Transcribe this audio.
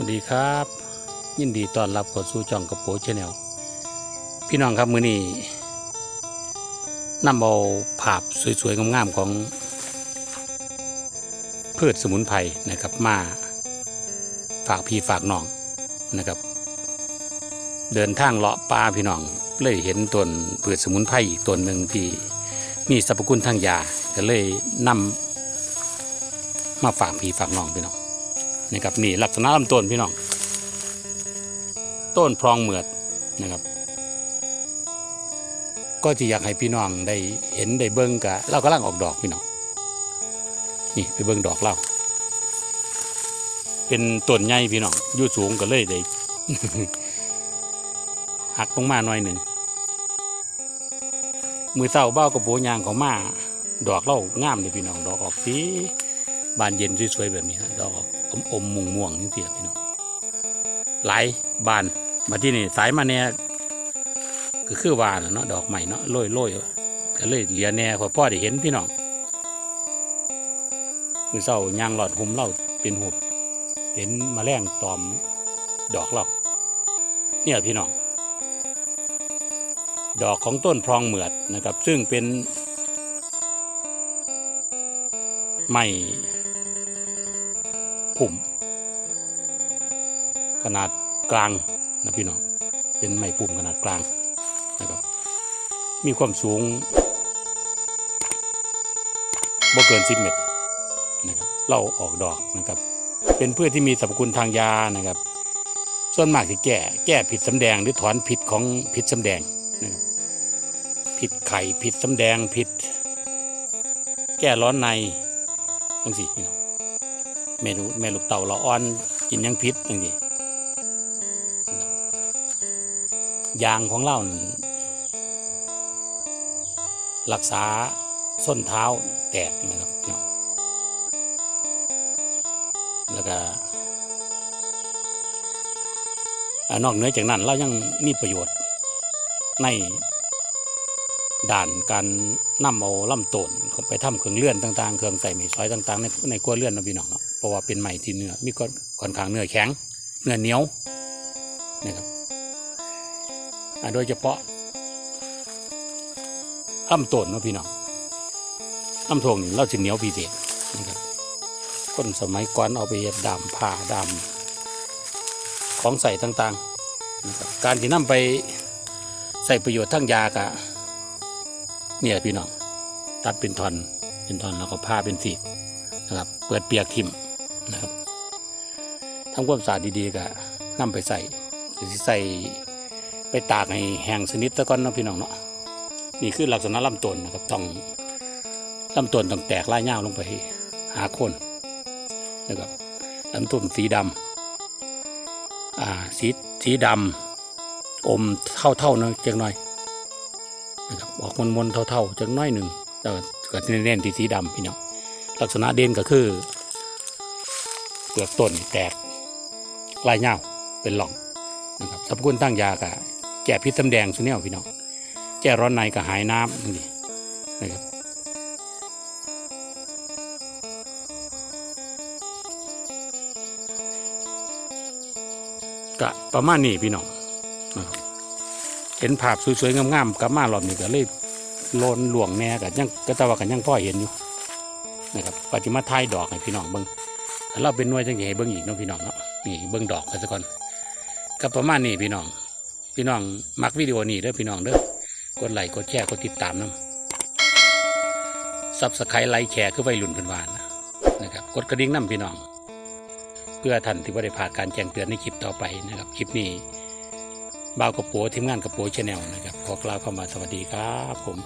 วัสดีครับ ยินดีต้อนรับเข้าสู่จ่องกระโปรงชาแนลพี่น้องครับมื้อนี้นำเอาภาพสวยๆงามๆของพืชสมุนไพรนะครับมาฝากพี่ฝากน้องนะครับ เดินทางเลาะป่าพี่น้องเลยเห็นต้นพืชสมุนไพรอีกต้นหนึ่งที่มีสรรพคุณทางยาก็เลยนำมาฝากพี่ฝากน้องพี่น้อง นะครับนี่ลักษณะลำต้นพี่น้อง ต้นพรองเหมือดนะครับ ก็จะอยากให้พี่น้องได้เห็นได้เบิ้งกะเรากำลังออกดอกพี่น้องนี่ไปเบิ้งดอกเราเป็นต้นใหญ่พี่น้องอยู่สูงก็เลยได้หักลงมาหน่อยหนึ่งมือเศร้าเบ้ากระโปรงยางของมาดอกเล่างามเลยพี่น้องดอกออกสีบานเย็นสวยๆแบบนี้ฮะดอกออก อมอมม่วงม่วงนี่สิพี่น้องหลายบานมาที่นี่สายมาเนี่ยก็คือวานเนาะดอกใหม่เนาะโรยโรยก็เลยเหลียแน่พอพ่อได้เห็นพี่น้องมือเศร้ายางหลอดหุมเล่าเป็นหุบเห็นมแมลงตอมดอกเราเนี่ยพี่น้องดอกของต้นพรองเหมือดนะครับ ซึ่งเป็น ไม้ ผุ่ม ขนาดกลางนะพี่น้องเป็นไม้ผุ่มขนาดกลางนะครับ มีความสูงบ่เกิน10เมตรนะครับเราออกดอกนะครับ เป็นพืชที่มีสรรพคุณทางยานะครับ ส่วนมากที่แก้แก้ผิดสำแดงหรือถอนผิดของผิดสำแดงนะครับผิดไข่ผิดสำแดงผิด แก้ร้อนในจังสิพี่น้อง แม่ลูกแม่ลูกเต่าเราอ่อนกินยังพิษจังสิยางของเรานรักษาส้นเท้าแตกนะครับพี่น้องแล้วก็อนอกเหนือจากนั้นเรายังมีประโยชน์ในด่านการนำเอาล่ำต้นไปทำเครื่องเลื่อนต่างๆ เครื่องใส่ไม้ซอยต่างๆ ในในกล้วยเลื่อนนะพี่น้องเนาะ เพราะว่าเป็นไม้ที่เนื้อมีก้อนค่อนข้างเนื้อแข็งเนื้อเหนียวนะครับโดยเฉพาะลำต้นนะพี่น้องลำทงนี่เราจะเหนียวพิเศษนะครับคนสมัยก่อนเอาไปดามผ้าดามของใส่ต่างๆนะครับการที่นำไปใส่ประโยชน์ทั้งยากะเนี่ยพี่น้องตัดเป็นท่อนเป็นท่อนแล้วก็ผ้าเป็นสีนะครับ เปิดเปียกทิม นะครับทำความสะอาดดีๆก็นำไปใส่หรือใส่ไปตากให้แห้งสนิทตะก้อนเนาะพี่น้องเนาะนี่คือลักษณะลำต้นนะครับต้องลำต้นต้องแตกลายยาวลงไปหาโคนนะครับลำต้นสีดำอ่าสีสีดำอมเท่าๆเนาะจังหน่อยนะครับออกมนๆเท่าๆจังน้อยหนึ่งแต่ก็เน้นๆที่สีดำพี่น้องลักษณะเด่นก็คือ เปลือกต้นแตกลายเงาเป็นหล่องนะครับสรรพคุณตั้งยากะแก้พิษสำแดงสุเนี่ยพี่น้องแก้ร้อนในก็หายน้ำนี่นะครับกะประมาณนี้พี่น้องนะเห็นภาพสวยๆงามๆกับมารอบนี้ก็เลยโลนหลวงแน่กับยังก็ตะว่ากันยังพ่อเห็นอยู่นะครับปฏิมาทายดอกให้พี่น้องเบิ้ง เราเป็นหน่วยจังใหญ่เบิ้งอีกเนาะพี่น้องเนาะนี่เบิ้งดอกกันสักก่อนก็ประมาณนี้พี่น้อง พี่น้องมักวิดีโอนี้เด้อพี่น้องเด้อกดไลค์กดแชร์กดติดตามน้ำซับสไครต์ไลค์แชร์คือวัยรุ่นเพิ่นวานนะครับกดกระดิ่งน้ำพี่น้อง เพื่อท่านที่บ่ได้ผ่านการแจ้งเตือนในคลิปต่อไปนะครับคลิปนี้บ่าวกระโปทีมงานกระโปชแนลนะครับขอกล่าวคำว่าสวัสดีครับผม